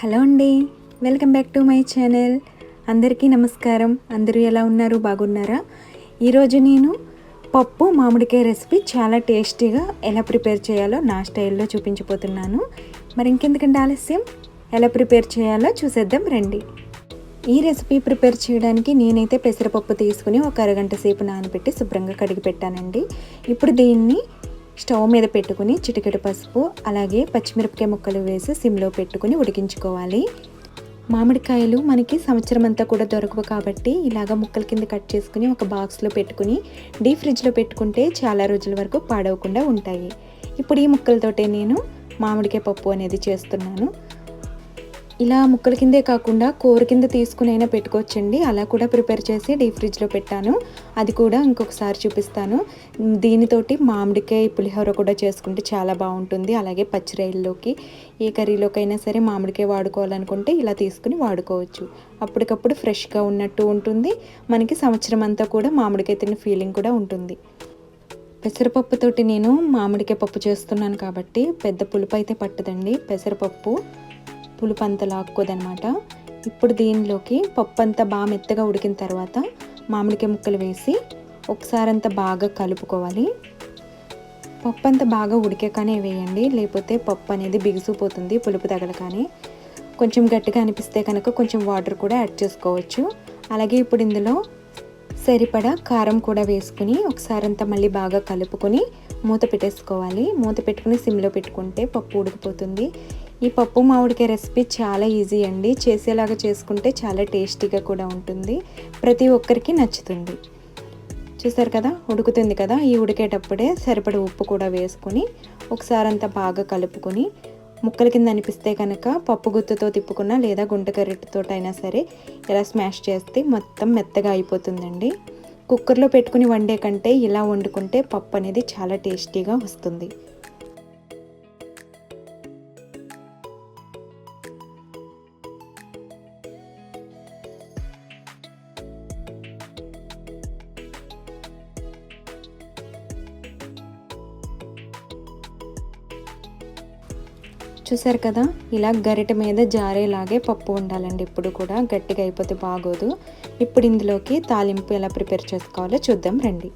Hello అండి. Welcome back to my channel. అందరికీ నమస్కారం. అందరూ ఎలా ఉన్నారు? బాగున్నారా? ఈరోజు నేను పప్పు మామిడికాయ రెసిపీ చాలా టేస్టీగా ఎలా ప్రిపేర్ చేయాలో నా స్టైల్లో చూపించబోతున్నాను. మరి ఇంకెందుకంటే ఆలస్యం? ఎలా ప్రిపేర్ చేయాలో చూసేద్దాం రండి. ఈ రెసిపీ ప్రిపేర్ చేయడానికి నేనైతే పెసరపప్పు తీసుకుని ఒక అరగంట సేపు నానబెట్టి శుభ్రంగా కడిగి పెట్టానండి. ఇప్పుడు దీన్ని స్టవ్ మీద పెట్టుకుని చిటికెడు పసుపు అలాగే పచ్చిమిరపకాయ ముక్కలు వేసి సిమ్లో పెట్టుకుని ఉడికించుకోవాలి. మామిడికాయలు మనకి సంవత్సరం అంతా కూడా దొరకవు కాబట్టి ఇలాగ ముక్కల కింద కట్ చేసుకుని ఒక బాక్స్లో పెట్టుకుని డీప్ ఫ్రిడ్జ్లో పెట్టుకుంటే చాలా రోజుల వరకు పాడవకుండా ఉంటాయి. ఇప్పుడు ఈ ముక్కలతోటే నేను మామిడికాయ పప్పు అనేది చేస్తున్నాను. ఇలా ముక్కల కిందే కాకుండా కూర కింద తీసుకునైనా పెట్టుకోవచ్చండి. అలా కూడా ప్రిపేర్ చేసి డీప్ ఫ్రిడ్జ్లో పెట్టాను. అది కూడా ఇంకొకసారి చూపిస్తాను. దీనితోటి మామిడికాయ పులిహోర కూడా చేసుకుంటే చాలా బాగుంటుంది. అలాగే పచ్చిరాయల్లోకి ఏ కర్రీలోకైనా సరే మామిడికాయ వాడుకోవాలనుకుంటే ఇలా తీసుకుని వాడుకోవచ్చు. అప్పటికప్పుడు ఫ్రెష్గా ఉన్నట్టు ఉంటుంది. మనకి సంవత్సరం అంతా కూడా మామిడికాయ తిన్న ఫీలింగ్ కూడా ఉంటుంది. పెసరపప్పుతోటి నేను మామిడికాయ పప్పు చేస్తున్నాను కాబట్టి పెద్ద పులుపు అయితే పట్టదండి. పెసరపప్పు పులుపు అంత లాక్కోదనమాట ఇప్పుడు దీనిలోకి పప్పు అంతా బాగా మెత్తగా ఉడికిన తర్వాత మామిడికాయ ముక్కలు వేసి ఒకసారి అంతా బాగా కలుపుకోవాలి. పప్పు అంతా బాగా ఉడికాకనే వేయండి. లేకపోతే పప్పు అనేది బిగుసిపోతుంది పులుపు తగలగానే. కొంచెం గట్టిగా అనిపిస్తే కనుక కొంచెం వాటర్ కూడా యాడ్ చేసుకోవచ్చు. అలాగే ఇప్పుడు ఇందులో సరిపడా కారం కూడా వేసుకుని ఒకసారి అంతా మళ్ళీ బాగా కలుపుకొని మూత పెట్టేసుకోవాలి. మూత పెట్టుకుని సిమ్లో పెట్టుకుంటే పప్పు ఉడికిపోతుంది. ఈ పప్పు మామిడికాయ రెసిపీ చాలా ఈజీ అండి. చేసేలాగా చేసుకుంటే చాలా టేస్టీగా కూడా ఉంటుంది. ప్రతి ఒక్కరికి నచ్చుతుంది. చూసారు కదా? ఉడుకుతుంది కదా? ఈ ఉడికేటప్పుడే సరిపడే ఉప్పు కూడా వేసుకొని ఒకసారి అంతా బాగా కలుపుకొని ముక్కల కింద అనిపిస్తే కనుక పప్పు గుత్తుతో తిప్పుకున్నా లేదా గుంటకర్రెట్టుతో అయినా సరే ఇలా స్మాష్ చేస్తే మొత్తం మెత్తగా అయిపోతుందండి. కుక్కర్లో పెట్టుకుని వండే కంటే ఇలా వండుకుంటే పప్పు అనేది చాలా టేస్టీగా వస్తుంది. చూసారు కదా ఇలా గరిట మీద జారేలాగే పప్పు ఉండాలండి. ఇప్పుడు కూడా గట్టిగా అయిపోతే బాగోదు. ఇప్పుడు ఇందులోకి తాలింపు ఎలా ప్రిపేర్ చేసుకోవాలో చూద్దాం రండి.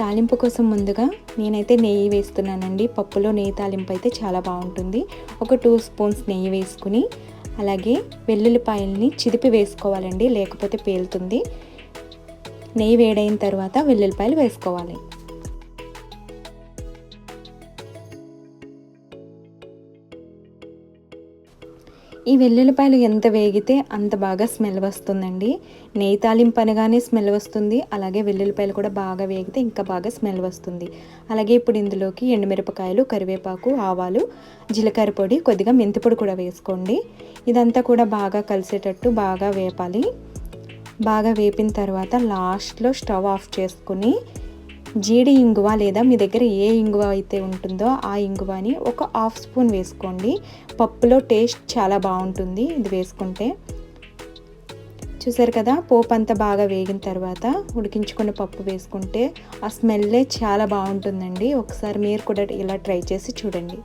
తాలింపు కోసం ముందుగా నేనైతే నెయ్యి వేస్తున్నానండి. పప్పులో నెయ్యి తాలింపు అయితే చాలా బాగుంటుంది. ఒక టూ స్పూన్స్ నెయ్యి వేసుకుని అలాగే వెల్లుల్లిపాయల్ని చిదిపి వేసుకోవాలండి. లేకపోతే పేలుతుంది. నెయ్యి వేడైన తర్వాత వెల్లుల్లిపాయలు వేసుకోవాలి. ఈ వెల్లుల్లిపాయలు ఎంత వేగితే అంత బాగా స్మెల్ వస్తుందండి. నెయ్యి తాలింపు అనగానే స్మెల్ వస్తుంది. అలాగే వెల్లుల్లిపాయలు కూడా బాగా వేగితే ఇంకా బాగా స్మెల్ వస్తుంది. అలాగే ఇప్పుడు ఇందులోకి ఎండుమిరపకాయలు కరివేపాకు ఆవాలు జీలకర్ర పొడి కొద్దిగా మెంతిపొడి కూడా వేసుకోండి. ఇదంతా కూడా బాగా కలిసేటట్టు బాగా వేపాలి. బాగా వేపిన తర్వాత లాస్ట్లో స్టవ్ ఆఫ్ చేసుకుని జీడి ఇంగువ లేదా మీ దగ్గర ఏ ఇంగువ అయితే ఉంటుందో ఆ ఇంగువని ఒక హాఫ్ స్పూన్ వేసుకోండి. పప్పులో టేస్ట్ చాలా బాగుంటుంది ఇది వేసుకుంటే. చూసారు కదా పోపు అంతా బాగా వేగిన తర్వాత ఉడికించుకున్న పప్పు వేసుకుంటే ఆ స్మెల్లే చాలా బాగుంటుందండి. ఒకసారి మీరు కూడా ఇలా ట్రై చేసి చూడండి.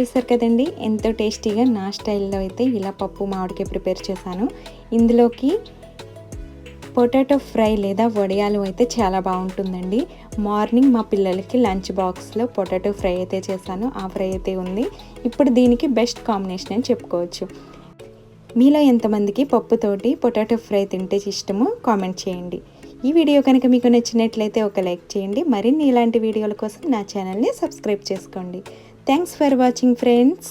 చూసారు కదండి ఎంతో టేస్టీగా నా స్టైల్లో అయితే ఇలా పప్పు మామిడికాయ ప్రిపేర్ చేశాను. ఇందులోకి పొటాటో ఫ్రై లేదా వడియాలు అయితే చాలా బాగుంటుందండి. మార్నింగ్ మా పిల్లలకి లంచ్ బాక్స్లో పొటాటో ఫ్రై అయితే చేశాను. ఆ ఫ్రై అయితే ఉంది. ఇప్పుడు దీనికి బెస్ట్ కాంబినేషన్ అని చెప్పుకోవచ్చు. మీలో ఎంతమందికి పప్పుతోటి పొటాటో ఫ్రై తింటే ఇష్టమో కామెంట్ చేయండి. ఈ వీడియో కనుక మీకు నచ్చినట్లయితే ఒక లైక్ చేయండి. మరిన్ని ఇలాంటి వీడియోల కోసం నా ఛానల్ని సబ్స్క్రైబ్ చేసుకోండి. Thanks for watching friends.